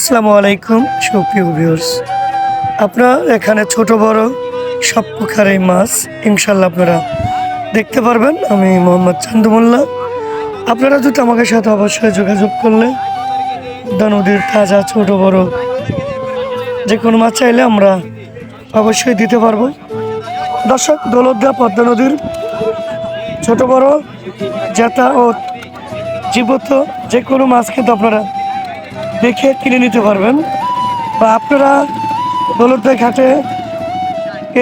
আসসালামু আলাইকুম, সুপ্রিয় ভিউয়ার্স আপনার এখানে ছোট বড় সব প্রকারের মাছ ইনশাল্লাহ আপনারা দেখতে পারবেন। আমি মোহাম্মদ চান্দুমোল্লা। আপনারা যদি আমাকে সাথে অবশ্যই যোগাযোগ করলে নদীর তাজা ছোট বড় যে কোনো মাছ চাইলে আমরা অবশ্যই দিতে পারব। দর্শক দৌলতদা পদ্মা নদীর ছোট বড় জেতা ও জীবত যে কোনো মাছ কিন্তু আপনারা দেখে কিনে নিতে পারবেন। বা আপনারা দৌলতদাই ঘাটে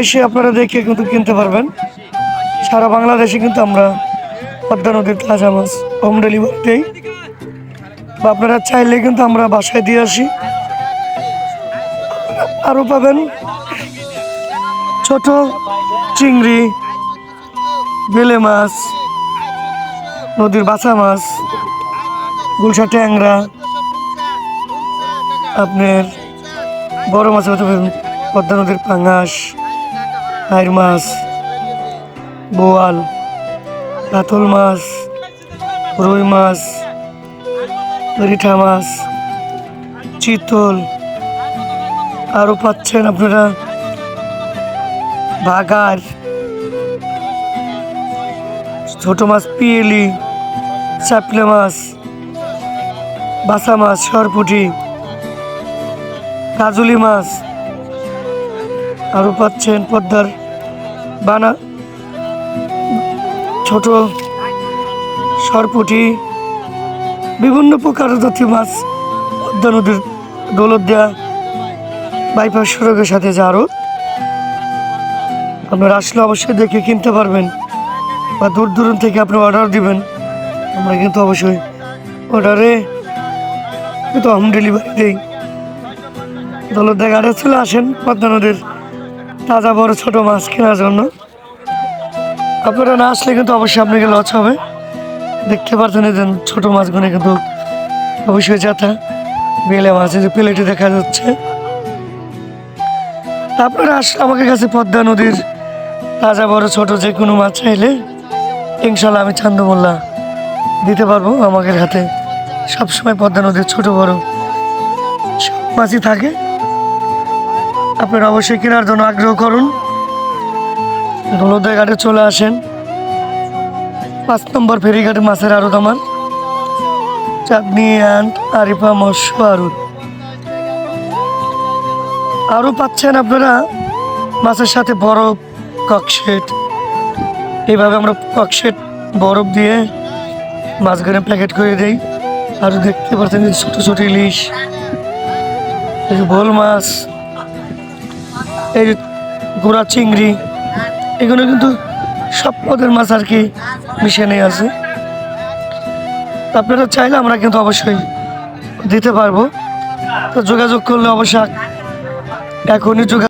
এসে আপনারা দেখে কিন্তু কিনতে পারবেন। সারা বাংলাদেশে কিন্তু আমরা পদ্মা নদীর তাজা মাছ হোম ডেলিভারি দিই। বা আপনারা চাইলে কিন্তু আমরা বাসায় দিয়ে আসি। আরও পাবেন ছোট চিংড়ি, বেলে মাছ, নদীর বাছা মাছ গুলশা ট্যাংরা আপনার বড় মাছ হতে পারেন পদ্মা নদীর পাঙাশ, হাইর মাছ, বোয়াল কাতল মাছ, রুই মাছ রিঠা মাছ, চিতল আরও পাচ্ছেন আপনারা বাগার ছোট মাছ পিয়েলি, চাপলে মাছ বাসা মাছ, সরপুটি। কাজুলি মাছ আরও পাচ্ছেন পদ্মার বানা, ছোট সরপুটি, বিভিন্ন প্রকার জাতীয় মাছ পদ্মা নদীর দৌলত দেয়া বাইপাস সড়কের সাথে যে আরও আপনারা আসলে অবশ্যই দেখে কিনতে পারবেন বা দূর দূরান্ত থেকে আপনি অর্ডার দিবেন। আমরা কিন্তু অবশ্যই অর্ডারে কিন্তু হোম ডেলিভারি দিই। দৌলত ঘাটে চলে আসেন পদ্মা নদীর তাজা বড় ছোট মাছ কেনার জন্য। আপনারা না আসলে কিন্তু অবশ্যই আপনাকে লস হবে। দেখতে পাচ্ছেন এই ছোট মাছগুলো কিন্তু অবশ্যই যাতা বেলে মাছ যে প্লেটে দেখা যাচ্ছে। আপনারা আসলে আমাকে কাছে পদ্মা নদীর তাজা বড় ছোট যে কোনো মাছ চাইলে ইনশাল্লাহ আমি চান্দমোল্লা দিতে পারব আমাদের হাতে। সবসময় পদ্মা নদীর ছোট বড় সব মাছই থাকে। আপনারা অবশ্যই কেনার জন্য আগ্রহ করুন। দোলদা ঘাটে চলে আসেন। পাঁচ নম্বর ফেরিঘাটে মাছের আড়ত আমার চাঁদনি অ্যান্ড আরিফা মৎস্য আড়ত আরও পাচ্ছেন আপনারা মাছের সাথে বরফ ককশেট এইভাবে আমরা ককশেট বরফ দিয়ে মাছগুলো প্যাকেট করে দেই। আর দেখতে পাচ্ছেন ছোটো ছোটো ইলিশ ভোল মাছ। এই গোড়া চিংড়ি, এগুলো কিন্তু সব পদের মাছ আর কি মিশানে আছে। আপনারা চাইলে আমরা কিন্তু অবশ্যই দিতে পারব। তো যোগাযোগ করলে অবশ্যই এখনই যোগাযোগ